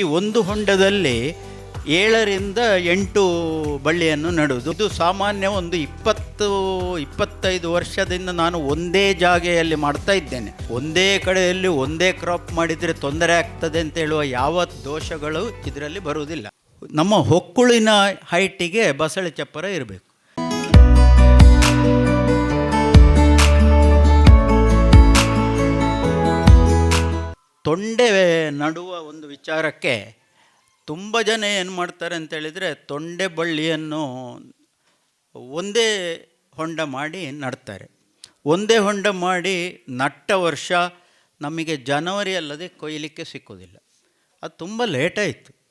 ಈ ಒಂದು ಹೊಂಡದಲ್ಲಿ ಏಳರಿಂದ ಎಂಟು ಬಳ್ಳಿಯನ್ನು ನೆಡುವುದು. ಇದು ಸಾಮಾನ್ಯ ಒಂದು ಇಪ್ಪತ್ತು, ಇಪ್ಪತ್ತೈದು ವರ್ಷದಿಂದ ನಾನು ಒಂದೇ ಜಾಗೆಯಲ್ಲಿ ಮಾಡ್ತಾ ಇದ್ದೇನೆ. ಒಂದೇ ಕಡೆಯಲ್ಲಿ ಒಂದೇ ಕ್ರಾಪ್ ಮಾಡಿದರೆ ತೊಂದರೆ ಆಗ್ತದೆ ಅಂತ ಹೇಳುವ ಯಾವ ದೋಷಗಳು ಇದರಲ್ಲಿ ಬರುವುದಿಲ್ಲ. ನಮ್ಮ ಹೊಕ್ಕುಳಿನ ಹೈಟಿಗೆ ಬಸಳೆ ಚಪ್ಪರ ಇರಬೇಕು. ತೊಂಡೆ ನಡುವ ಒಂದು ವಿಚಾರಕ್ಕೆ ತುಂಬ ಜನ ಏನು ಮಾಡ್ತಾರೆ ಅಂತೇಳಿದರೆ ತೊಂಡೆ ಬಳ್ಳಿಯನ್ನು ಒಂದೇ ಹೊಂಡ ಮಾಡಿ ನಡ್ತಾರೆ. ಒಂದೇ ಹೊಂಡ ಮಾಡಿ ನಟ್ಟ ವರ್ಷ ನಮಗೆ ಜನವರಿ ಅಲ್ಲದೆ ಕೊಯ್ಲಿಕ್ಕೆ ಸಿಕ್ಕೋದಿಲ್ಲ. ಅದು ತುಂಬ ಲೇಟಾಯಿತು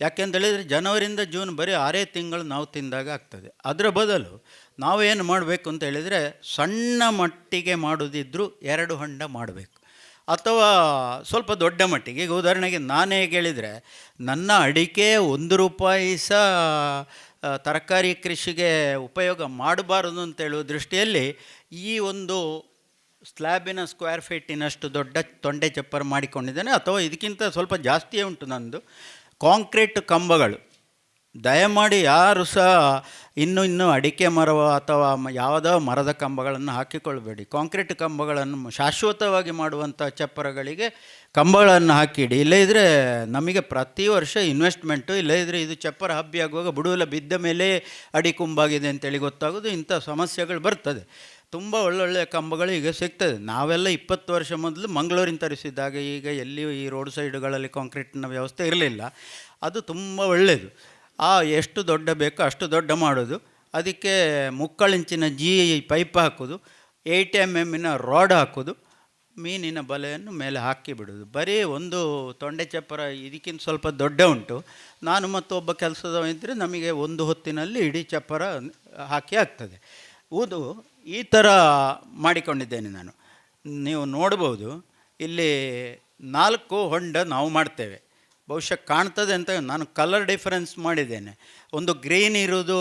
ಯಾಕೆಂತೇಳಿದರೆ ಜನವರಿಯಿಂದ ಜೂನ್ ಬರೀ ಆರೇ ತಿಂಗಳು ನಾವು ತಿಂದಾಗ ಆಗ್ತದೆ. ಅದರ ಬದಲು ನಾವೇನು ಮಾಡಬೇಕು ಅಂತ ಹೇಳಿದರೆ ಸಣ್ಣ ಮಟ್ಟಿಗೆ ಮಾಡೋದಿದ್ದರೂ ಎರಡು ಹೊಂಡ ಮಾಡಬೇಕು. ಅಥವಾ ಸ್ವಲ್ಪ ದೊಡ್ಡ ಮಟ್ಟಿಗೆ, ಈಗ ಉದಾಹರಣೆಗೆ ನಾನೇ ಕೇಳಿದರೆ, ನನ್ನ ಅಡಿಕೆ ಒಂದು ರೂಪಾಯಿ ಸಹ ತರಕಾರಿ ಕೃಷಿಗೆ ಉಪಯೋಗ ಮಾಡಬಾರದು ಅಂತೇಳುವ ದೃಷ್ಟಿಯಲ್ಲಿ ಈ ಒಂದು ಸ್ಲ್ಯಾಬಿನ ಸ್ಕ್ವೇರ್ ಫೀಟಿನಷ್ಟು ದೊಡ್ಡ ತೊಂಡೆ ಚಪ್ಪರ ಮಾಡಿಕೊಂಡಿದ್ದೇನೆ. ಅಥವಾ ಇದಕ್ಕಿಂತ ಸ್ವಲ್ಪ ಜಾಸ್ತಿಯೇ ಉಂಟು ನಂದು. ಕಾಂಕ್ರೀಟ್ ಕಂಬಗಳು. ದಯಮಾಡಿ ಯಾರು ಸಹ ಇನ್ನು ಇನ್ನು ಅಡಿಕೆ ಮರವ ಅಥವಾ ಯಾವುದೋ ಮರದ ಕಂಬಗಳನ್ನು ಹಾಕಿಕೊಳ್ಬೇಡಿ ಕಾಂಕ್ರೀಟ್ ಕಂಬಗಳನ್ನು ಶಾಶ್ವತವಾಗಿ ಮಾಡುವಂಥ ಚಪ್ಪರಗಳಿಗೆ ಕಂಬಗಳನ್ನು ಹಾಕಿಡಿ. ಇಲ್ಲದಿದ್ದರೆ ನಮಗೆ ಪ್ರತಿ ವರ್ಷ ಇನ್ವೆಸ್ಟ್ಮೆಂಟು ಇಲ್ಲದಿದ್ದರೆ ಇದು ಚಪ್ಪರ ಹಬ್ಬಿ ಆಗುವಾಗ ಬುಡುವೆಲ್ಲ ಬಿದ್ದ ಮೇಲೆ ಅಡಿ ಕುಂಬಾಗಿದೆ ಅಂತೇಳಿ ಗೊತ್ತಾಗೋದು, ಇಂಥ ಸಮಸ್ಯೆಗಳು ಬರ್ತದೆ. ತುಂಬ ಒಳ್ಳೊಳ್ಳೆಯ ಕಂಬಗಳು ಈಗ ಸಿಗ್ತದೆ. ನಾವೆಲ್ಲ ಇಪ್ಪತ್ತು ವರ್ಷ ಮೊದಲು ಮಂಗಳೂರಿನ ತರಿಸಿದ್ದಾಗ ಈಗ ಎಲ್ಲಿಯೂ ಈ ರೋಡ್ ಸೈಡುಗಳಲ್ಲಿ ಕಾಂಕ್ರೀಟ್ನ ವ್ಯವಸ್ಥೆ ಇರಲಿಲ್ಲ. ಅದು ತುಂಬ ಒಳ್ಳೆಯದು ಆ ಎಷ್ಟು ದೊಡ್ಡ ಬೇಕೋ ಅಷ್ಟು ದೊಡ್ಡ ಮಾಡೋದು. ಅದಕ್ಕೆ ಮುಕ್ಕಳಿಂಚಿನ ಜಿ ಪೈಪ್ ಹಾಕೋದು. ಏಯ್ಟ್ ಎಂ ಎಮ್ಮಿನ ರಾಡ್ ಹಾಕೋದು. ಮೀನಿನ ಬಲೆಯನ್ನು ಮೇಲೆ ಹಾಕಿ ಬಿಡೋದು. ಬರೀ ಒಂದು ತೊಂಡೆ ಚಪ್ಪರ ಇದಕ್ಕಿಂತ ಸ್ವಲ್ಪ ದೊಡ್ಡ ಉಂಟು. ನಾನು ಮತ್ತು ಒಬ್ಬ ಕೆಲಸದವ ಇದ್ದರೆ ನಮಗೆ ಒಂದು ಹೊತ್ತಿನಲ್ಲಿ ಇಡೀ ಚಪ್ಪರ ಹಾಕಿ ಆಗ್ತದೆ. ಊದು ಈ ಥರ ಮಾಡಿಕೊಂಡಿದ್ದೇನೆ ನಾನು. ನೀವು ನೋಡ್ಬೋದು, ಇಲ್ಲಿ ನಾಲ್ಕು ಹೊಂಡ ನಾವು ಮಾಡ್ತೇವೆ. ಬಹುಶಃ ಕಾಣ್ತದೆ ಅಂತ ನಾನು ಕಲರ್ ಡಿಫರೆನ್ಸ್ ಮಾಡಿದ್ದೇನೆ. ಒಂದು ಗ್ರೀನ್ ಇರೋದು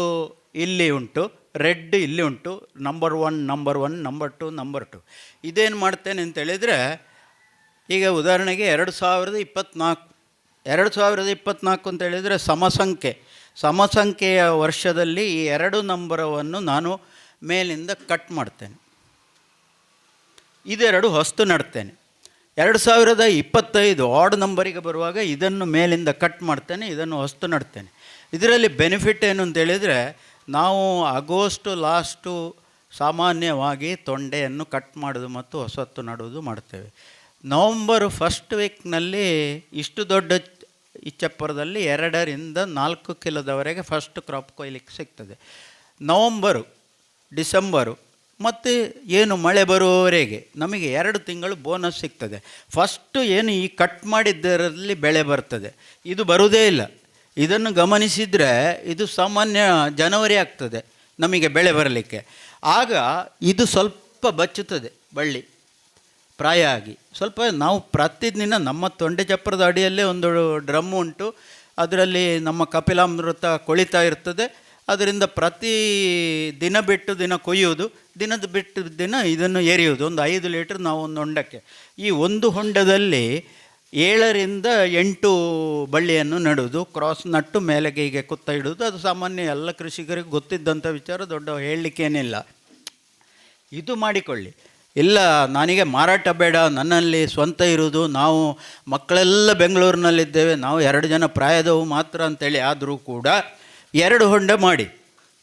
ಇಲ್ಲಿ ಉಂಟು ರೆಡ್ ಇಲ್ಲಿ ಉಂಟು number one number one number two number two ಇದೇನು ಮಾಡ್ತೇನೆ ಅಂತ ಹೇಳಿದರೆ, ಈಗ ಉದಾಹರಣೆಗೆ ಎರಡು ಸಾವಿರದ ಇಪ್ಪತ್ತ್ನಾಲ್ಕು ಎರಡು ಸಾವಿರದ ಇಪ್ಪತ್ತ್ನಾಲ್ಕು ಅಂತ ಹೇಳಿದರೆ ಸಮಸಂಖ್ಯೆ. ಸಮಸಂಖ್ಯೆಯ ವರ್ಷದಲ್ಲಿ ಈ ಎರಡು ನಂಬರವನ್ನು ನಾನು ಮೇಲಿಂದ ಕಟ್ ಮಾಡ್ತೇನೆ. ಇದೆರಡು ಹೊಸ್ತು ನಡ್ತೇನೆ. ಎರಡು ಸಾವಿರದ ಇಪ್ಪತ್ತೈದು ಆರ್ಡ್ ನಂಬರಿಗೆ ಬರುವಾಗ ಇದನ್ನು ಮೇಲಿಂದ ಕಟ್ ಮಾಡ್ತೇನೆ, ಇದನ್ನು ಹೊಸ್ತು ನಡ್ತೇನೆ. ಇದರಲ್ಲಿ ಬೆನಿಫಿಟ್ ಏನು ಅಂತ ಹೇಳಿದರೆ, ನಾವು ಆಗೋಸ್ಟು ಲಾಸ್ಟು ಸಾಮಾನ್ಯವಾಗಿ ತೊಂಡೆಯನ್ನು ಕಟ್ ಮಾಡೋದು ಮತ್ತು ಹೊಸತ್ತು ನಡುವುದು ಮಾಡ್ತೇವೆ. ನವಂಬರ್ ಫಸ್ಟ್ ವೀಕ್ನಲ್ಲಿ ಇಷ್ಟು ದೊಡ್ಡ ಈ ಚಪ್ಪರದಲ್ಲಿ ಎರಡರಿಂದ ನಾಲ್ಕು ಕಿಲೋದವರೆಗೆ ಫಸ್ಟ್ ಕ್ರಾಪ್ ಕೊಯ್ಲಿಕ್ಕೆ ಸಿಗ್ತದೆ. ನವಂಬರು, ಡಿಸೆಂಬರು ಮತ್ತು ಏನು ಮಳೆ ಬರುವವರೆಗೆ ನಮಗೆ ಎರಡು ತಿಂಗಳು ಬೋನಸ್ ಸಿಗ್ತದೆ. ಫಸ್ಟು ಏನು ಈ ಕಟ್ ಮಾಡಿದ್ದರಲ್ಲಿ ಬೆಳೆ ಬರ್ತದೆ. ಇದು ಬರುವುದೇ ಇಲ್ಲ. ಇದನ್ನು ಗಮನಿಸಿದರೆ ಇದು ಸಾಮಾನ್ಯ ಜನವರಿ ಆಗ್ತದೆ ನಮಗೆ ಬೆಳೆ ಬರಲಿಕ್ಕೆ. ಆಗ ಇದು ಸ್ವಲ್ಪ ಬಚ್ಚುತ್ತದೆ ಬಳ್ಳಿ. ಪ್ರಾಯ ಆಗಿ. ಸ್ವಲ್ಪ ನಾವು ಪ್ರತಿದಿನ ನಮ್ಮ ತೊಂಡೆ ಚಪ್ಪರದ ಅಡಿಯಲ್ಲೇ ಒಂದು ಡ್ರಮ್ ಉಂಟು. ಅದರಲ್ಲಿ ನಮ್ಮ ಕಪಿಲಾಮೃತ ಕೊಳಿತಾ ಇರ್ತದೆ. ಅದರಿಂದ ಪ್ರತಿ ದಿನ ಬಿಟ್ಟು ದಿನ ಕೊಯ್ಯುವುದು, ದಿನದ ಬಿಟ್ಟು ದಿನ ಇದನ್ನು ಎರೆಯುವುದು. ಒಂದು ಐದು ಲೀಟ್ರ್ ನಾವು ಒಂದು ಹೊಂಡಕ್ಕೆ. ಈ ಒಂದು ಹೊಂಡದಲ್ಲಿ ಏಳರಿಂದ ಎಂಟು ಬಳ್ಳಿಯನ್ನು ನೆಡುವುದು, ಕ್ರಾಸ್ ನಟ್ಟು ಮೇಲೆಗೆ ಹೀಗೆ ಕುತ್ತ ಇಡುವುದು. ಅದು ಸಾಮಾನ್ಯ ಎಲ್ಲ ಕೃಷಿಕರಿಗೆ ಗೊತ್ತಿದ್ದಂಥ ವಿಚಾರ, ದೊಡ್ಡ ಹೇಳಲಿಕ್ಕೇನಿಲ್ಲ ಇದು ಮಾಡಿಕೊಳ್ಳಿ. ಇಲ್ಲ, ನನಗೆ ಮಾರಾಟ ಬೇಡ, ನನ್ನಲ್ಲಿ ಸ್ವಂತ ಇರುವುದು, ನಾವು ಮಕ್ಕಳೆಲ್ಲ ಬೆಂಗಳೂರಿನಲ್ಲಿದ್ದೇವೆ, ನಾವು ಎರಡು ಜನ ಪ್ರಾಯದವು ಮಾತ್ರ ಅಂತೇಳಿ ಆದರೂ ಕೂಡ ಎರಡು ಹೊಂಡ ಮಾಡಿ,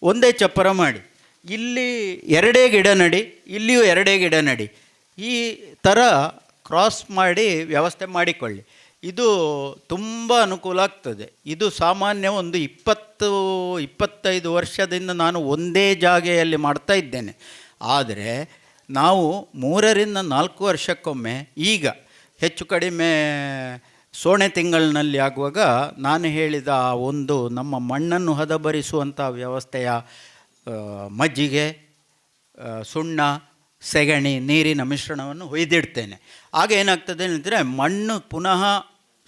ಒಂದೇ ಚಪ್ಪರ ಮಾಡಿ, ಇಲ್ಲಿ ಎರಡೇ ಗಿಡ ನಡಿ, ಇಲ್ಲಿಯೂ ಎರಡೇ ಗಿಡ ನಡಿ, ಈ ಥರ ಕ್ರಾಸ್ ಮಾಡಿ ವ್ಯವಸ್ಥೆ ಮಾಡಿಕೊಳ್ಳಿ. ಇದು ತುಂಬ ಅನುಕೂಲ ಆಗ್ತದೆ. ಇದು ಸಾಮಾನ್ಯ ಒಂದು ಇಪ್ಪತ್ತು, ಇಪ್ಪತ್ತೈದು ವರ್ಷದಿಂದ ನಾನು ಒಂದೇ ಜಾಗೆಯಲ್ಲಿ ಮಾಡ್ತಾ ಇದ್ದೇನೆ. ಆದರೆ ನಾವು ಮೂರರಿಂದ ನಾಲ್ಕು ವರ್ಷಕ್ಕೊಮ್ಮೆ, ಈಗ ಹೆಚ್ಚು ಕಡಿಮೆ ಸೋಣೆ ತಿಂಗಳಿನಲ್ಲಿ ಆಗುವಾಗ ನಾನು ಹೇಳಿದ ಆ ಒಂದು ನಮ್ಮ ಮಣ್ಣನ್ನು ಹದಬರಿಸುವಂಥ ವ್ಯವಸ್ಥೆಯ ಮಜ್ಜಿಗೆ ಸುಣ್ಣ, ಸೆಗಣಿ, ನೀರಿನ ಮಿಶ್ರಣವನ್ನು ಹೊಯ್ದಿಡ್ತೇನೆ ಆಗ ಏನಾಗ್ತದೆ ಅಂದರೆ ಮಣ್ಣು ಪುನಃ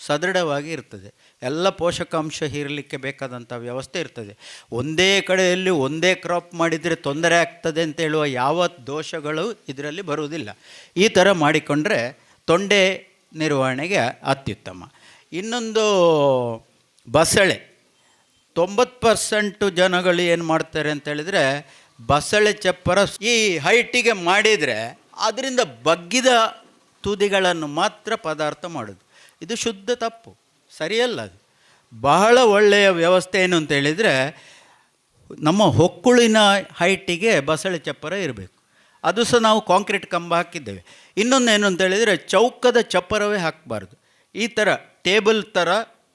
ಸದೃಢವಾಗಿ ಇರ್ತದೆ. ಎಲ್ಲ ಪೋಷಕಾಂಶ ಹೀರಲಿಕ್ಕೆ ಬೇಕಾದಂಥ ವ್ಯವಸ್ಥೆ ಇರ್ತದೆ. ಒಂದೇ ಕಡೆಯಲ್ಲಿ ಒಂದೇ ಕ್ರಾಪ್ ಮಾಡಿದರೆ ತೊಂದರೆ ಆಗ್ತದೆ ಅಂತ ಹೇಳುವ ಯಾವ ದೋಷಗಳು ಇದರಲ್ಲಿ ಬರುವುದಿಲ್ಲ. ಈ ಥರ ಮಾಡಿಕೊಂಡ್ರೆ ತೊಂಡೆ ನಿರ್ವಹಣೆಗೆ ಅತ್ಯುತ್ತಮ. ಇನ್ನೊಂದು ಬಸಳೆ. ತೊಂಬತ್ತು ಪರ್ಸೆಂಟು ಜನಗಳು ಏನು ಮಾಡ್ತಾರೆ ಅಂತ ಹೇಳಿದರೆ, ಬಸಳೆ ಚಪ್ಪರ ಈ ಹೈಟಿಗೆ ಮಾಡಿದರೆ ಅದರಿಂದ ಬಗ್ಗಿದ ತುದಿಗಳನ್ನು ಮಾತ್ರ ಪದಾರ್ಥ ಮಾಡೋದು. ಇದು ಶುದ್ಧ ತಪ್ಪು. ಸರಿಯಲ್ಲ ಅದು. ಬಹಳ ಒಳ್ಳೆಯ ವ್ಯವಸ್ಥೆ ಏನು ಅಂತ ಹೇಳಿದರೆ, ನಮ್ಮ ಹೊಕ್ಕುಳಿನ ಹೈಟಿಗೆ ಬಸಳೆ ಚಪ್ಪರ ಇರಬೇಕು. ಅದು ಸಹ ನಾವು ಕಾಂಕ್ರೀಟ್ ಕಂಬ ಹಾಕಿದ್ದೇವೆ. ಇನ್ನೊಂದು ಏನು ಅಂತ ಹೇಳಿದರೆ ಚೌಕದ ಚಪ್ಪರವೇ ಹಾಕಬಾರ್ದು. ಈ ಥರ ಟೇಬಲ್ ಥರ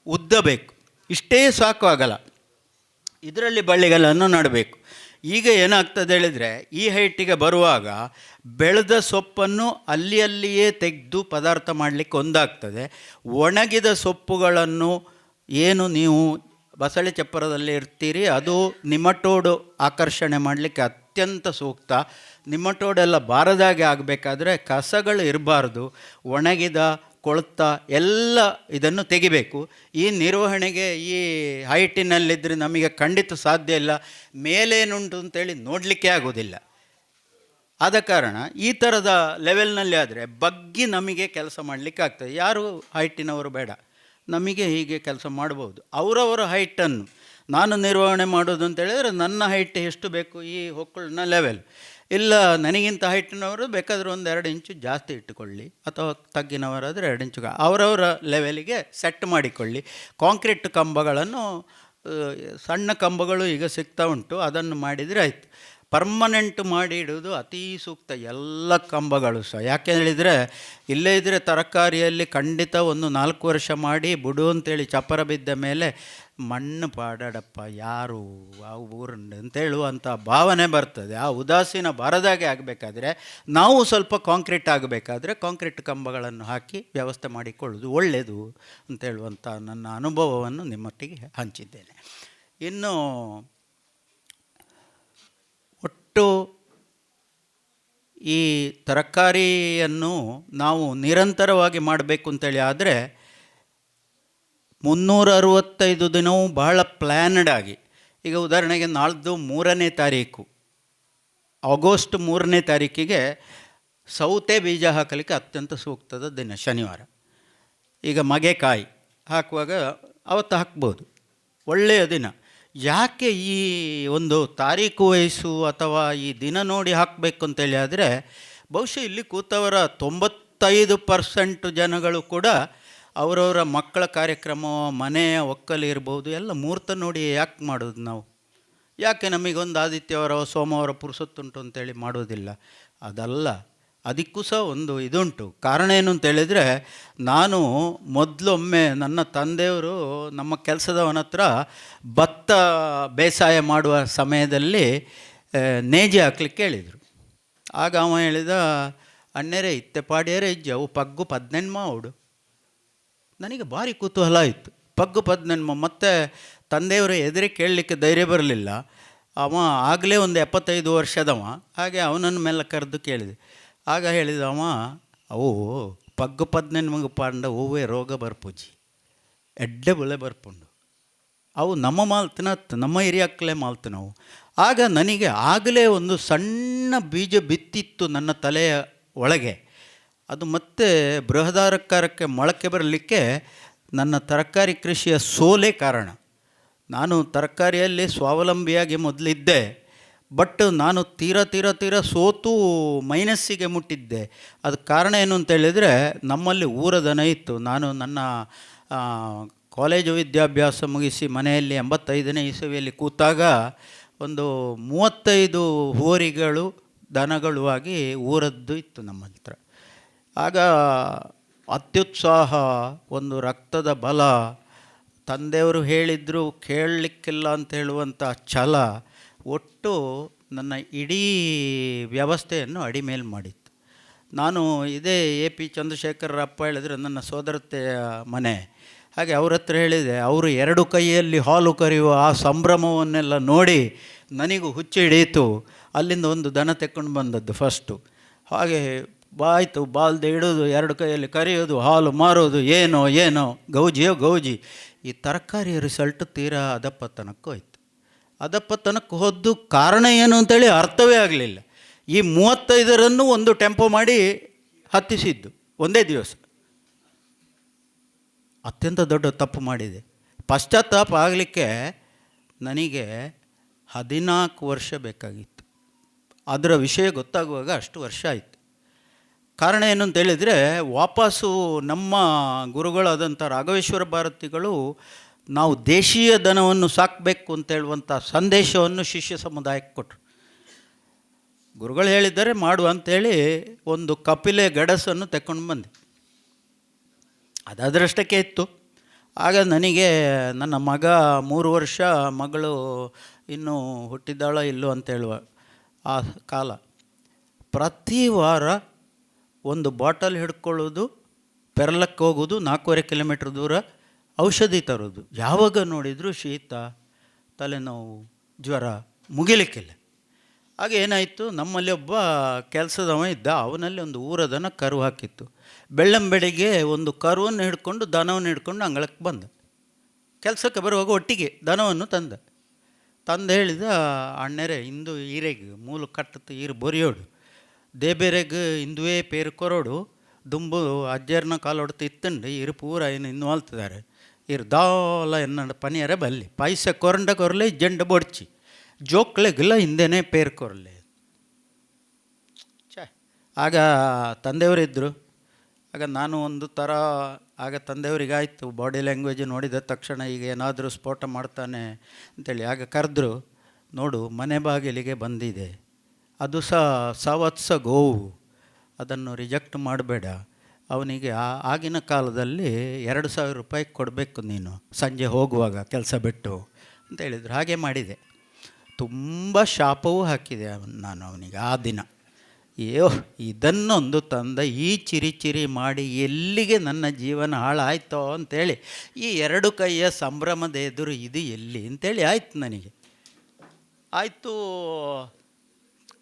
ಉದ್ದ ಬೇಕು ಇಷ್ಟೇ ಸಾಕು ಆಗಲ್ಲ. ಇದರಲ್ಲಿ ಬಳ್ಳಿಗಳನ್ನು ನಡಬೇಕು. ಈಗ ಏನಾಗ್ತದೆ ಹೇಳಿದರೆ ಈ ಹೈಟಿಗೆ ಬರುವಾಗ ಬೆಳೆದ ಸೊಪ್ಪನ್ನು ಅಲ್ಲಿ ಅಲ್ಲಿಯೇ ತೆಗೆದು ಪದಾರ್ಥ ಮಾಡಲಿಕ್ಕೆ ಒಂದಾಗ್ತದೆ. ಒಣಗಿದ ಸೊಪ್ಪುಗಳನ್ನು ಏನು ನೀವು ಬಸಳೆ ಚಪ್ಪರದಲ್ಲಿ ಇರ್ತೀರಿ, ಅದು ನಿಮಟೋಡು ಆಕರ್ಷಣೆ ಮಾಡಲಿಕ್ಕೆ ಅತ್ಯಂತ ಸೂಕ್ತ. ನಿಮ್ಮಟೋಡೆಲ್ಲ ಬಾರದಾಗೆ ಆಗಬೇಕಾದ್ರೆ ಕಸಗಳು ಇರಬಾರ್ದು, ಒಣಗಿದ, ಕೊಳ್ತ ಎಲ್ಲ ಇದನ್ನು ತೆಗಿಬೇಕು. ಈ ನಿರ್ವಹಣೆಗೆ ಈ ಹೈಟಿನಲ್ಲಿದ್ದರೆ ನಮಗೆ ಖಂಡಿತ ಸಾಧ್ಯ ಇಲ್ಲ. ಮೇಲೇನುಂಟು ಅಂತೇಳಿ ನೋಡಲಿಕ್ಕೆ ಆಗೋದಿಲ್ಲ. ಆದ ಕಾರಣ ಈ ಥರದ ಲೆವೆಲ್ನಲ್ಲಿ ಆದರೆ ಬಗ್ಗಿ ನಮಗೆ ಕೆಲಸ ಮಾಡಲಿಕ್ಕೆ ಆಗ್ತದೆ. ಯಾರು ಹೈಟಿನವರು ಬೇಡ. ನಮಗೆ ಹೀಗೆ ಕೆಲಸ ಮಾಡ್ಬೋದು. ಅವರವರ ಹೈಟನ್ನು ನಾನು ನಿರ್ವಹಣೆ ಮಾಡೋದು ಅಂತ ಹೇಳಿದರೆ ನನ್ನ ಹೈಟ್ ಎಷ್ಟು ಬೇಕು ಈ ಹೊಕ್ಕಳನ್ನ ಲೆವೆಲ್ ಇಲ್ಲ, ನನಗಿಂತ ಹೈಟ್ನವರು ಬೇಕಾದರೆ ಒಂದು ಎರಡು ಇಂಚು ಜಾಸ್ತಿ ಇಟ್ಟುಕೊಳ್ಳಿ, ಅಥವಾ ತಗ್ಗಿನವರಾದರೆ ಎರಡು ಇಂಚು ಅವರವರ ಲೆವೆಲಿಗೆ ಸೆಟ್ ಮಾಡಿಕೊಳ್ಳಿ. ಕಾಂಕ್ರೀಟ್ ಕಂಬಗಳನ್ನು ಸಣ್ಣ ಕಂಬಗಳು ಈಗ ಸಿಗ್ತಾ ಉಂಟು, ಅದನ್ನು ಮಾಡಿದರೆ ಆಯಿತು. ಪರ್ಮನೆಂಟ್ ಮಾಡಿ ಇಡುವುದು ಅತೀ ಸೂಕ್ತ ಎಲ್ಲ ಕಂಬಗಳು ಸಹ. ಯಾಕೆ ಹೇಳಿದರೆ, ಇಲ್ಲೇ ಇದ್ದರೆ ತರಕಾರಿಯಲ್ಲಿ ಖಂಡಿತ ಒಂದು ನಾಲ್ಕು ವರ್ಷ ಮಾಡಿ ಬಿಡು ಅಂತೇಳಿ ಚಪ್ಪರ ಬಿದ್ದ ಮೇಲೆ ಮಣ್ಣು ಪಾಡಾಡಪ್ಪ, ಯಾರು ಆ ಊರನ್ನು ಅಂತ ಹೇಳುವಂಥ ಭಾವನೆ ಬರ್ತದೆ. ಆ ಉದಾಸೀನ ಬಾರದಾಗೆ ಆಗಬೇಕಾದ್ರೆ ನಾವು ಸ್ವಲ್ಪ ಕಾಂಕ್ರೀಟ್ ಆಗಬೇಕಾದ್ರೆ ಕಾಂಕ್ರೀಟ್ ಕಂಬಗಳನ್ನು ಹಾಕಿ ವ್ಯವಸ್ಥೆ ಮಾಡಿಕೊಳ್ಳೋದು ಒಳ್ಳೆಯದು ಅಂತ ಹೇಳುವಂಥ ನನ್ನ ಅನುಭವವನ್ನು ನಿಮ್ಮೊಟ್ಟಿಗೆ ಹಂಚಿದ್ದೇನೆ. ಇನ್ನು ಒಟ್ಟು ಈ ತರಕಾರಿಯನ್ನು ನಾವು ನಿರಂತರವಾಗಿ ಮಾಡಬೇಕು ಅಂತೇಳಿ ಆದರೆ ಮುನ್ನೂರ ಅರವತ್ತೈದು ದಿನವೂ ಬಹಳ ಪ್ಲ್ಯಾನ್ಡ್ ಆಗಿ. ಈಗ ಉದಾಹರಣೆಗೆ ನಾಳ್ದು ಮೂರನೇ ತಾರೀಕು. ಆಗಸ್ಟ್ ಮೂರನೇ ತಾರೀಕಿಗೆ ಸೌತೆ ಬೀಜ ಹಾಕಲಿಕ್ಕೆ ಅತ್ಯಂತ ಸೂಕ್ತದ ದಿನ, ಶನಿವಾರ. ಈಗ ಮಗೆಕಾಯಿ ಹಾಕುವಾಗ ಅವತ್ತು ಹಾಕ್ಬೋದು. ಒಳ್ಳೆಯ ದಿನ. ಯಾಕೆ ಈ ಒಂದು ತಾರೀಕು ವಯಸ್ಸು ಅಥವಾ ಈ ದಿನ ನೋಡಿ ಹಾಕಬೇಕು ಅಂತೇಳಿ ಆದರೆ ಬಹುಶಃ ಇಲ್ಲಿ ಕೂತವರ ತೊಂಬತ್ತೈದು ಪರ್ಸೆಂಟ್ ಜನಗಳು ಕೂಡ ಅವರವರ ಮಕ್ಕಳ ಕಾರ್ಯಕ್ರಮ ಮನೆಯ ಒಕ್ಕಲಿ ಇರ್ಬೋದು, ಎಲ್ಲ ಮುಹೂರ್ತ ನೋಡಿ ಯಾಕೆ ಮಾಡೋದು ನಾವು? ಯಾಕೆ ನಮಗೊಂದು ಆದಿತ್ಯವಾರ, ಸೋಮವಾರ ಪುರುಸೊತ್ತುಂಟು ಅಂತೇಳಿ ಮಾಡೋದಿಲ್ಲ. ಅದಲ್ಲ, ಅದಕ್ಕೂ ಸಹ ಒಂದು ಇದುಂಟು. ಕಾರಣ ಏನು ಅಂತೇಳಿದರೆ, ನಾನು ಮೊದಲೊಮ್ಮೆ ನನ್ನ ತಂದೆಯವರು ನಮ್ಮ ಕೆಲಸದವನ ಹತ್ರ ಭತ್ತ ಬೇಸಾಯ ಮಾಡುವ ಸಮಯದಲ್ಲಿ ನೇಜಿ ಹಾಕ್ಲಿಕ್ಕೆ ಹೇಳಿದರು. ಆಗ ಅವ ಹೇಳಿದ, ಅಣ್ಣರೇ ಇತ್ತೆ ಪಾಡಿಯರೇ ಇಜ್ಜ ಅವು ಪಗ್ಗು ಪದ್ನೆಂಟು ಮಾವುಡು. ನನಗೆ ಭಾರಿ ಕುತೂಹಲ ಇತ್ತು. ಪಗ್ಗು ಪದ್ನೆನ್ಮ ಮತ್ತೆ ತಂದೆಯವರು ಎದುರೇ ಕೇಳಲಿಕ್ಕೆ ಧೈರ್ಯ ಬರಲಿಲ್ಲ. ಅವ ಆಗಲೇ ಒಂದು ಎಪ್ಪತ್ತೈದು ವರ್ಷದವ. ಹಾಗೆ ಅವನನ್ನು ಮೇಲೆ ಕರೆದು ಕೇಳಿದೆ. ಆಗ ಹೇಳಿದ, ಅವ, ಅವು ಪಗ್ಗು ಪದ್ನೆನ್ಮಗ ಪಾಂಡ, ಹೂವೇ ರೋಗ ಬರ್ಪುಜಿ, ಎಡ್ಡೆ ಬುಳೆ ಬರ್ಪುಂಡು. ಅವು ನಮ್ಮ ಮಾಲ್ತಿನ, ನಮ್ಮ ಹಿರಿಯಕ್ಕಲೇ ಮಾಲ್ತು ನಾವು ಆಗ ನನಗೆ ಆಗಲೇ ಒಂದು ಸಣ್ಣ ಬೀಜ ಬಿತ್ತಿತ್ತು ನನ್ನ ತಲೆಯ ಒಳಗೆ. ಅದು ಮತ್ತೆ ಬೃಹದಾರಕಾರಕ್ಕೆ ಮೊಳಕೆ ಬರಲಿಕ್ಕೆ ನನ್ನ ತರಕಾರಿ ಕೃಷಿಯ ಸೋಲೇ ಕಾರಣ. ನಾನು ತರಕಾರಿಯಲ್ಲಿ ಸ್ವಾವಲಂಬಿಯಾಗಿ ಮೊದಲಿದ್ದೆ, ಬಟ್ ನಾನು ತೀರ ತೀರ ತೀರ ಸೋತು ಮೈನಸ್ಸಿಗೆ ಮುಟ್ಟಿದ್ದೆ. ಅದು ಕಾರಣ ಏನು ಅಂತ ಹೇಳಿದರೆ, ನಮ್ಮಲ್ಲಿ ಊರ ದನ ಇತ್ತು. ನಾನು ನನ್ನ ಕಾಲೇಜು ವಿದ್ಯಾಭ್ಯಾಸ ಮುಗಿಸಿ ಮನೆಯಲ್ಲಿ ಎಂಬತ್ತೈದನೇ ಇಸವಿಯಲ್ಲಿ ಕೂತಾಗ ಒಂದು ಮೂವತ್ತೈದು ಹೋರಿಗಳು ದನಗಳು ಆಗಿ ಊರದ್ದು ಇತ್ತು ನಮ್ಮ ಹತ್ರ ಆಗ ಅತ್ಯುತ್ಸಾಹ, ಒಂದು ರಕ್ತದ ಬಲ, ತಂದೆಯವರು ಹೇಳಿದ್ರು ಕೇಳಲಿಕ್ಕಿಲ್ಲ ಅಂತ ಹೇಳುವಂಥ ಛಲ ಒಟ್ಟು ನನ್ನ ಇಡೀ ವ್ಯವಸ್ಥೆಯನ್ನು ಅಡಿಮೇಲ್ ಮಾಡಿತ್ತು. ನಾನು ಇದೇ ಎ ಪಿ ಚಂದ್ರಶೇಖರಪ್ಪ ಹೇಳಿದರೆ, ನನ್ನ ಸೋದರತೆಯ ಮನೆ. ಹಾಗೆ ಅವ್ರ ಹತ್ರ ಹೇಳಿದೆ, ಅವರು ಎರಡು ಕೈಯಲ್ಲಿ ಹಾಲು ಕರೆಯುವ ಆ ಸಂಭ್ರಮವನ್ನೆಲ್ಲ ನೋಡಿ ನನಗೂ ಹುಚ್ಚಿ ಹಿಡಿಯಿತು. ಅಲ್ಲಿಂದ ಒಂದು ದನ ತೆಕ್ಕೊಂಡು ಬಂದದ್ದು ಫಸ್ಟು ಹಾಗೆ ಬಾಯ್ತು ಬಾಲ್ದೆ ಇಡೋದು ಎರಡು ಕೈಯಲ್ಲಿ ಕರೆಯೋದು, ಹಾಲು ಮಾರೋದು, ಏನೋ ಏನೋ ಗೌಜಿಯೋ ಗೌಜಿ. ಈ ತರಕಾರಿಯ ರಿಸಲ್ಟ್ ತೀರಾ ಅದಪ್ಪತನಕ್ಕೂ ಹೋಯ್ತು. ಅದಪ್ಪತನಕ್ಕೆ ಹೋದ್ದು ಕಾರಣ ಏನು ಅಂತೇಳಿ ಅರ್ಥವೇ ಆಗಲಿಲ್ಲ. ಈ ಮೂವತ್ತೈದರನ್ನು ಒಂದು ಟೆಂಪೋ ಮಾಡಿ ಹತ್ತಿಸಿದ್ದು, ಒಂದೇ ದಿವಸ. ಅತ್ಯಂತ ದೊಡ್ಡ ತಪ್ಪು ಮಾಡಿದೆ. ಪಶ್ಚಾತ್ತಾಪ ಆಗಲಿಕ್ಕೆ ನನಗೆ ಹದಿನಾಲ್ಕು ವರ್ಷ ಬೇಕಾಗಿತ್ತು. ಅದರ ವಿಷಯ ಗೊತ್ತಾಗುವಾಗ ಅಷ್ಟು ವರ್ಷ ಆಯಿತು. ಕಾರಣ ಏನು ಅಂತ ಹೇಳಿದರೆ, ವಾಪಸ್ಸು ನಮ್ಮ ಗುರುಗಳಾದಂಥ ರಾಘವೇಶ್ವರ ಭಾರತಿಗಳು ನಾವು ದೇಶೀಯ ದನವನ್ನು ಸಾಕಬೇಕು ಅಂತ ಹೇಳುವಂಥ ಸಂದೇಶವನ್ನು ಶಿಷ್ಯ ಸಮುದಾಯಕ್ಕೆ ಕೊಟ್ಟರು ಗುರುಗಳು ಹೇಳಿದ್ದಾರೆ, ಮಾಡು ಅಂಥೇಳಿ ಒಂದು ಕಪಿಲೆ ಗಡಸನ್ನು ತಕ್ಕೊಂಡು ಬಂದೆ. ಅದು ಅದರಷ್ಟಕ್ಕೆ ಇತ್ತು. ಆಗ ನನಗೆ ನನ್ನ ಮಗ ಮೂರು ವರ್ಷ, ಮಗಳು ಇನ್ನೂ ಹುಟ್ಟಿದ್ದಾಳ ಇಲ್ಲೋ ಅಂತ ಹೇಳುವ ಆ ಕಾಲ. ಪ್ರತಿ ವಾರ ಒಂದು ಬಾಟಲ್ ಹಿಡ್ಕೊಳ್ಳೋದು, ಪೆರಲಕ್ಕೆ ಹೋಗೋದು, ನಾಲ್ಕೂವರೆ ಕಿಲೋಮೀಟ್ರ್ ದೂರ ಔಷಧಿ ತರೋದು. ಯಾವಾಗ ನೋಡಿದರೂ ಶೀತ, ತಲೆನೋವು, ಜ್ವರ ಮುಗಿಲಿಕ್ಕಿಲ್ಲ. ಆಗ ಏನಾಯಿತು, ನಮ್ಮಲ್ಲಿ ಒಬ್ಬ ಕೆಲಸದವ ಇದ್ದ, ಅವನಲ್ಲಿ ಒಂದು ಊರದನ ಕರು ಹಾಕಿತ್ತು. ಬೆಳ್ಳಂಬೆಳಿಗ್ಗೆ ಒಂದು ಕರುವನ್ನು ಹಿಡ್ಕೊಂಡು, ದನವನ್ನು ಹಿಡ್ಕೊಂಡು ಅಂಗಳಕ್ಕೆ ಬಂದ. ಕೆಲಸಕ್ಕೆ ಬರುವಾಗ ಒಟ್ಟಿಗೆ ದನವನ್ನು ತಂದ. ತಂದು ಹೇಳಿದ ಅಣ್ಣರೇ, ಇಂದು ಈರೆಗೆ ಮೂಲು ಕಟ್ಟತ್ತು ಈರು ಬೊರಿಯೋಡು. ದೇಬೇರೆಗ್ ಹಿಂದುವೇ ಪೇರು ಕೊರೋಡು ದುಂಬು ಅಜ್ಜರ್ನ ಕಾಲೊಡ್ತು ಇತ್ತಂಡು ಇರು ಪೂರ ಏನು ಇನ್ನು ಆಲ್ತಿದ್ದಾರೆ ಇರು ದಾಲ ಎನ್ನ ಪನಿಯರ ಬಲ್ಲಿ. ಪಾಯಸ ಕೊರಂಡ ಕೊರಲೆ ಜಂಡ ಬೊಡ್ಚಿ. ಜೋಕ್ಲೆಗಿಲ್ಲ ಹಿಂದೆನೇ ಪೇರು ಕೊರಲೆ ಛೇ, ಆಗ ತಂದೆಯವರಿದ್ದರು ಆಗ ನಾನು ಒಂದು ಥರ ಆಗ ತಂದೆಯವರಿಗಾಯಿತು ಬಾಡಿ ಲ್ಯಾಂಗ್ವೇಜ್ ನೋಡಿದ ತಕ್ಷಣ ಈಗ ಏನಾದರೂ ಸ್ಫೋಟ ಮಾಡ್ತಾನೆ ಅಂತೇಳಿ. ಆಗ ಕರೆದ್ರು, ನೋಡು, ಮನೆ ಬಾಗಿಲಿಗೆ ಬಂದಿದೆ. ಅದು ಸಹ ಸವತ್ಸ ಗೋವು ಅದನ್ನು ರಿಜೆಕ್ಟ್ ಮಾಡಬೇಡ. ಅವನಿಗೆ ಆ ಆಗಿನ ಕಾಲದಲ್ಲಿ ಎರಡು ಸಾವಿರ ರೂಪಾಯಿ ಕೊಡಬೇಕು ನೀನು. ಸಂಜೆ ಹೋಗುವಾಗ ಕೆಲಸ ಬಿಟ್ಟು ಅಂತ ಹೇಳಿದರು. ಹಾಗೆ ಮಾಡಿದೆ. ತುಂಬ ಶಾಪವೂ ಹಾಕಿದೆ ನಾನು ಅವನಿಗೆ ಆ ದಿನ. ಅಯ್ಯೋ, ಇದನ್ನೊಂದು ತಂದ ಈ ಚಿರಿ ಚಿರಿ ಮಾಡಿ ಎಲ್ಲಿಗೆ ನನ್ನ ಜೀವನ ಹಾಳಾಯ್ತೋ ಅಂತೇಳಿ, ಈ ಎರಡು ಕೈಯ ಸಂಭ್ರಮದ ಎದುರು ಇದು ಎಲ್ಲಿ ಅಂತೇಳಿ ಆಯ್ತು ನನಗೆ. ಆಯಿತು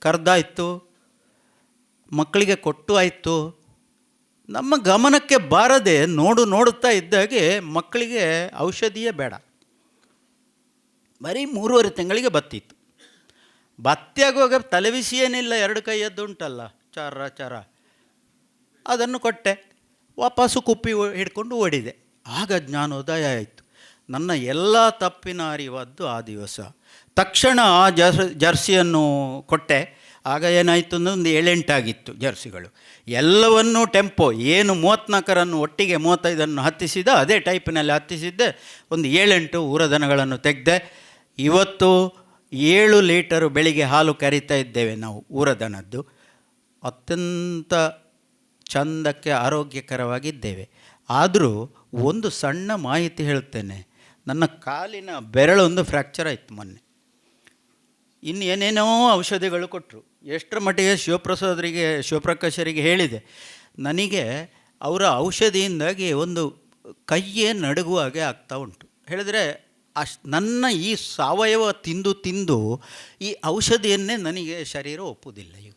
ಕರೆದಾಯ್ತು, ಮಕ್ಕಳಿಗೆ ಕೊಟ್ಟು ಆಯಿತು ನಮ್ಮ ಗಮನಕ್ಕೆ ಬಾರದೆ ನೋಡು, ನೋಡುತ್ತಾ ಇದ್ದಾಗೆ ಮಕ್ಕಳಿಗೆ ಔಷಧಿಯೇ ಬೇಡ. ಬರೀ ಮೂರುವರೆ ತಿಂಗಳಿಗೆ ಬತ್ತಿತ್ತು. ಬತ್ತಿಯಾಗುವಾಗ ತಲೆಬಿಸಿ ಏನಿಲ್ಲ ಎರಡು ಕೈಯದ್ದು ಉಂಟಲ್ಲ, ಚಾರ ಚಾರ. ಅದನ್ನು ಕೊಟ್ಟೆ. ವಾಪಸ್ಸು ಕುಪ್ಪಿ ಹಿಡ್ಕೊಂಡು ಓಡಿದೆ. ಆಗ ಜ್ಞಾನೋದಯ ಆಯಿತು. ನನ್ನ ಎಲ್ಲ ತಪ್ಪಿನ ಅರಿವದ್ದು ಆ ದಿವಸ. ತಕ್ಷಣ ಆ ಜರ್ ಜರ್ಸಿಯನ್ನು ಕೊಟ್ಟೆ. ಆಗ ಏನಾಯಿತು ಅಂದರೆ ಒಂದು ಏಳೆಂಟಾಗಿತ್ತು ಜರ್ಸಿಗಳು. ಎಲ್ಲವನ್ನೂ ಟೆಂಪೋ, ಏನು ಮೂವತ್ತ್ನಾಲ್ಕರನ್ನು ಒಟ್ಟಿಗೆ ಮೂವತ್ತೈದನ್ನು ಹತ್ತಿಸಿದ, ಅದೇ ಟೈಪಿನಲ್ಲಿ ಹತ್ತಿಸಿದ್ದೆ ಒಂದು ಏಳೆಂಟು ಊರದನಗಳನ್ನು ತೆಗೆದೆ. ಇವತ್ತು ಏಳು ಲೀಟರು ಬೆಳಿಗ್ಗೆ ಹಾಲು ಕರಿತಾ ಇದ್ದೇವೆ ನಾವು ಊರದನದ್ದು. ಅತ್ಯಂತ ಚಂದಕ್ಕೆ ಆರೋಗ್ಯಕರವಾಗಿದ್ದೇವೆ. ಆದರೂ ಒಂದು ಸಣ್ಣ ಮಾಹಿತಿ ಹೇಳುತ್ತೇನೆ. ನನ್ನ ಕಾಲಿನ ಬೆರಳೊಂದು ಫ್ರ್ಯಾಕ್ಚರ್ ಆಯಿತು ಮೊನ್ನೆ. ಇನ್ನು ಏನೇನೋ ಔಷಧಿಗಳು ಕೊಟ್ಟರು ಎಷ್ಟರ ಮಟ್ಟಿಗೆ ಶಿವಪ್ರಸಾದರಿಗೆ, ಶಿವಪ್ರಕಾಶರಿಗೆ ಹೇಳಿದೆ, ನನಗೆ ಅವರ ಔಷಧಿಯಿಂದಾಗಿ ಒಂದು ಕೈಯೇ ನಡುಗುವ ಹಾಗೆ ಆಗ್ತಾ ಉಂಟು. ಹೇಳಿದರೆ ಅಶ್, ನನ್ನ ಈ ಸಾವಯವ ತಿಂದು ತಿಂದು ಈ ಔಷಧಿಯನ್ನೇ ನನಗೆ ಶರೀರ ಒಪ್ಪುವುದಿಲ್ಲ ಈಗ.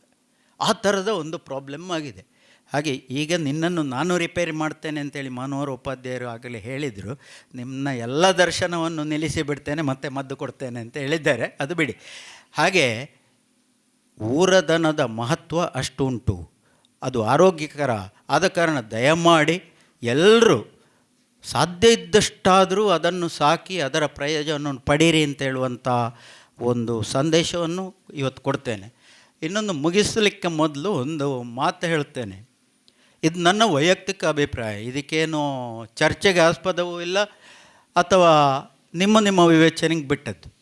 ಆ ಥರದ ಒಂದು ಪ್ರಾಬ್ಲಮ್ ಆಗಿದೆ. ಹಾಗೆ ಈಗ ನಿನ್ನನ್ನು ನಾನು ರಿಪೇರಿ ಮಾಡ್ತೇನೆ ಅಂತೇಳಿ ಮಾನವರ ಉಪಾಧ್ಯಾಯರು ಆಗಲೇ ಹೇಳಿದರು. ನಿಮ್ಮ ಎಲ್ಲ ದರ್ಶನವನ್ನು ನಿಲ್ಲಿಸಿ ಬಿಡ್ತೇನೆ, ಮತ್ತೆ ಮದ್ದು ಕೊಡ್ತೇನೆ ಅಂತ ಹೇಳಿದ್ದಾರೆ. ಅದು ಬಿಡಿ. ಹಾಗೆ ಊರದನದ ಮಹತ್ವ ಅಷ್ಟುಂಟು. ಅದು ಆರೋಗ್ಯಕರ ಆದ ಕಾರಣ ದಯಮಾಡಿ ಎಲ್ಲರೂ ಸಾಧ್ಯ ಇದ್ದಷ್ಟಾದರೂ ಅದನ್ನು ಸಾಕಿ ಅದರ ಪ್ರಯೋಜನವನ್ನು ಪಡೀರಿ ಅಂತ ಹೇಳುವಂಥ ಒಂದು ಸಂದೇಶವನ್ನು ಇವತ್ತು ಕೊಡ್ತೇನೆ. ಇನ್ನೊಂದು ಮುಗಿಸಲಿಕ್ಕೆ ಮೊದಲು ಒಂದು ಮಾತು ಹೇಳ್ತೇನೆ. ಇದು ನನ್ನ ವೈಯಕ್ತಿಕ ಅಭಿಪ್ರಾಯ. ಇದಕ್ಕೇನು ಚರ್ಚೆಗೆ ಆಸ್ಪದವೂ ಇಲ್ಲ ಅಥವಾ ನಿಮ್ಮ ನಿಮ್ಮ ವಿವೇಚನೆಗೆ ಬಿಟ್ಟದ್ದು.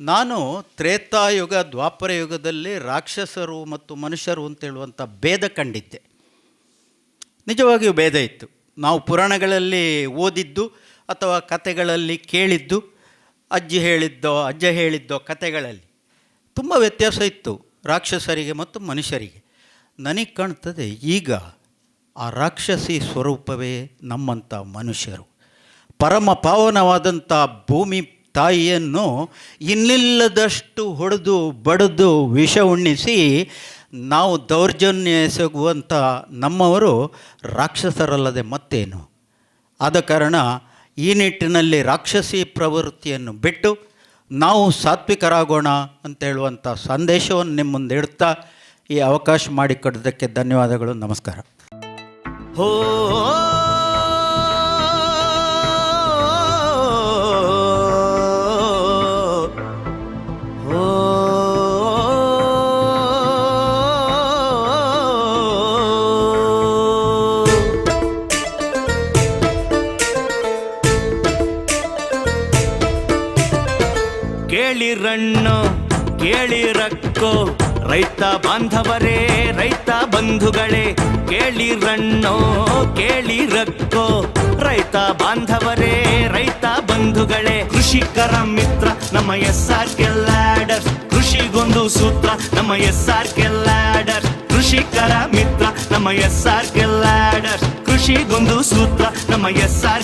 ನಾನು ತ್ರೇತಾಯುಗ ದ್ವಾಪರ ಯುಗದಲ್ಲಿ ರಾಕ್ಷಸರು ಮತ್ತು ಮನುಷ್ಯರು ಅಂತ ಹೇಳುವಂಥ ಭೇದ ಕಂಡಿದ್ದೆ. ನಿಜವಾಗಿಯೂ ಭೇದ ಇತ್ತು. ನಾವು ಪುರಾಣಗಳಲ್ಲಿ ಓದಿದ್ದು ಅಥವಾ ಕತೆಗಳಲ್ಲಿ ಕೇಳಿದ್ದು, ಅಜ್ಜಿ ಹೇಳಿದ್ದೋ, ಅಜ್ಜ ಹೇಳಿದ್ದೋ ಕತೆಗಳಲ್ಲಿ ತುಂಬ ವ್ಯತ್ಯಾಸ ಇತ್ತು ರಾಕ್ಷಸರಿಗೆ ಮತ್ತು ಮನುಷ್ಯರಿಗೆ. ನನಗೆ ಕಾಣ್ತದೆ ಈಗ ಆ ರಾಕ್ಷಸಿ ಸ್ವರೂಪವೇ ನಮ್ಮಂಥ ಮನುಷ್ಯರು. ಪರಮ ಪಾವನವಾದಂಥ ಭೂಮಿ ತಾಯಿಯನ್ನು ಇನ್ನಿಲ್ಲದಷ್ಟು ಹೊಡೆದು ಬಡಿದು ವಿಷ ಉಣ್ಣಿಸಿ ನಾವು ದೌರ್ಜನ್ಯ ಎಸಗುವಂಥ ನಮ್ಮವರು ರಾಕ್ಷಸರಲ್ಲದೆ ಮತ್ತೇನು? ಆದ ಕಾರಣ ಈ ನಿಟ್ಟಿನಲ್ಲಿ ರಾಕ್ಷಸಿ ಪ್ರವೃತ್ತಿಯನ್ನು ಬಿಟ್ಟು ನಾವು ಸಾತ್ವಿಕರಾಗೋಣ ಅಂತ ಹೇಳುವಂಥ ಸಂದೇಶವನ್ನು ನಿಮ್ಮ ಮುಂದೆ ಇಡ್ತಾ ಈ ಅವಕಾಶ ಮಾಡಿಕೊಡೋದಕ್ಕೆ ಧನ್ಯವಾದಗಳು. ನಮಸ್ಕಾರ. हो ಕೇಳಿರಣ್ಣು ಕೇಳಿರಕ್ಕೋ. ರೈತ ಬಾಂಧವರೇ, ರೈತ ಬಂಧುಗಳೇ, ಕೇಳಿರಣ್ಣೋ, ಕೇಳಿರಕ್ಕೋ. ರೈತ ಬಾಂಧವರೇ, ರೈತ ಬಂಧುಗಳೇ, ಕೃಷಿಕರ ಮಿತ್ರ, ನಮ್ಮ ಎಸ್ ಆರ್ ಕೆಲ್ಲಾಡರ್ ಕೃಷಿಗೊಂದು ಸೂತ್ರ, ನಮ್ಮ ಎಸ್ ಆರ್ ಕೆಲ್ಲಾಡರ್ ಕೃಷಿಕರ ಮಿತ್ರ, ನಮ್ಮ ಎಸ್ ಆರ್ ಕೆಲ್ಲಾಡರ್ ಕೃಷಿಗೊಂದು ಸೂತ್ರ, ನಮ್ಮ ಎಸ್ ಆರ್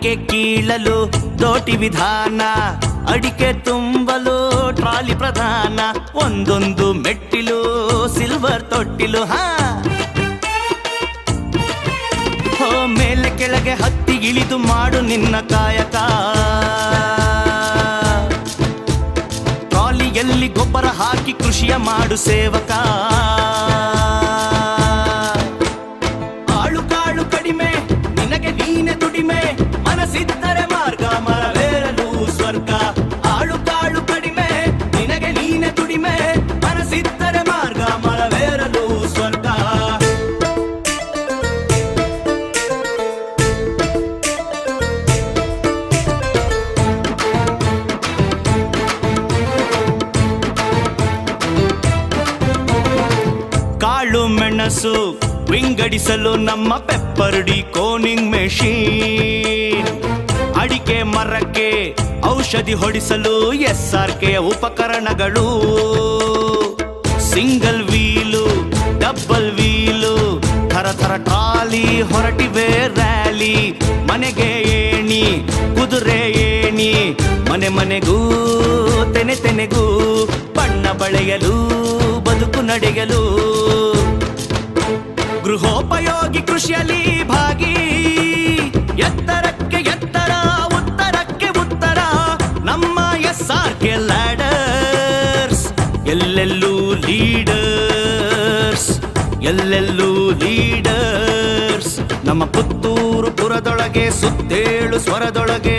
ಅಡಿಕೆ ಕೀಳಲು ದೋಟಿ ವಿಧಾನ, ಅಡಿಕೆ ತುಂಬಲು ಟ್ರಾಲಿ ಪ್ರಧಾನ, ಒಂದೊಂದು ಮೆಟ್ಟಿಲು ಸಿಲ್ವರ್ ತೊಟ್ಟಿಲು, ಹಾ. ಹೋ, ಮೇಲೆ ಕೆಳಗೆ ಹತ್ತಿ ಇಳಿದು ಮಾಡು ನಿನ್ನ ಕಾಯಕ. ಟ್ರಾಲಿಯಲ್ಲಿ ಗೊಬ್ಬರ ಹಾಕಿ ಕೃಷಿಯ ಮಾಡು ಸೇವಕ. ನಮ್ಮ ಪೆಪ್ಪರ್ಡಿ ಕೋನಿಂಗ್ ಮೆಷಿನ್. ಅಡಿಕೆ ಮರಕ್ಕೆ ಔಷಧಿ ಹೊಡಿಸಲು ಎಸ್ ಆರ್ ಕೆ ಉಪಕರಣಗಳು. ಸಿಂಗಲ್ ವೀಲು, ಡಬಲ್ ವೀಲು, ಥರ ಥರ ಟ್ರಾಲಿ ಹೊರಟಿವೆ ರ್ಯಾಲಿ. ಮನೆಗೆ ಏಣಿ, ಕುದುರೆ ಏಣಿ, ಮನೆ ಮನೆಗೂ, ತೆನೆ ತೆನೆಗೂ, ಬಣ್ಣ ಬಳೆಯಲು, ಬದುಕು ನಡೆಯಲು. ಗೃಹೋಪಯೋಗಿ ಕೃಷಿಯಲ್ಲಿ ಭಾಗಿ. ಎತ್ತರಕ್ಕೆ ಎತ್ತರ, ಉತ್ತರಕ್ಕೆ ಉತ್ತರ. ನಮ್ಮ ಎಸ್ ಆರ್ ಕೆ ಲ್ಯಾಡರ್ಸ್, ಎಲ್ಲೆಲ್ಲೂ ಲೀಡರ್ಸ್ ಎಲ್ಲೆಲ್ಲೂ ಲೀಡರ್ಸ್. ನಮ್ಮ ಪುತ್ತೂರು ಪುರದೊಳಗೆ, ಸುತ್ತೇಳು ಸ್ವರದೊಳಗೆ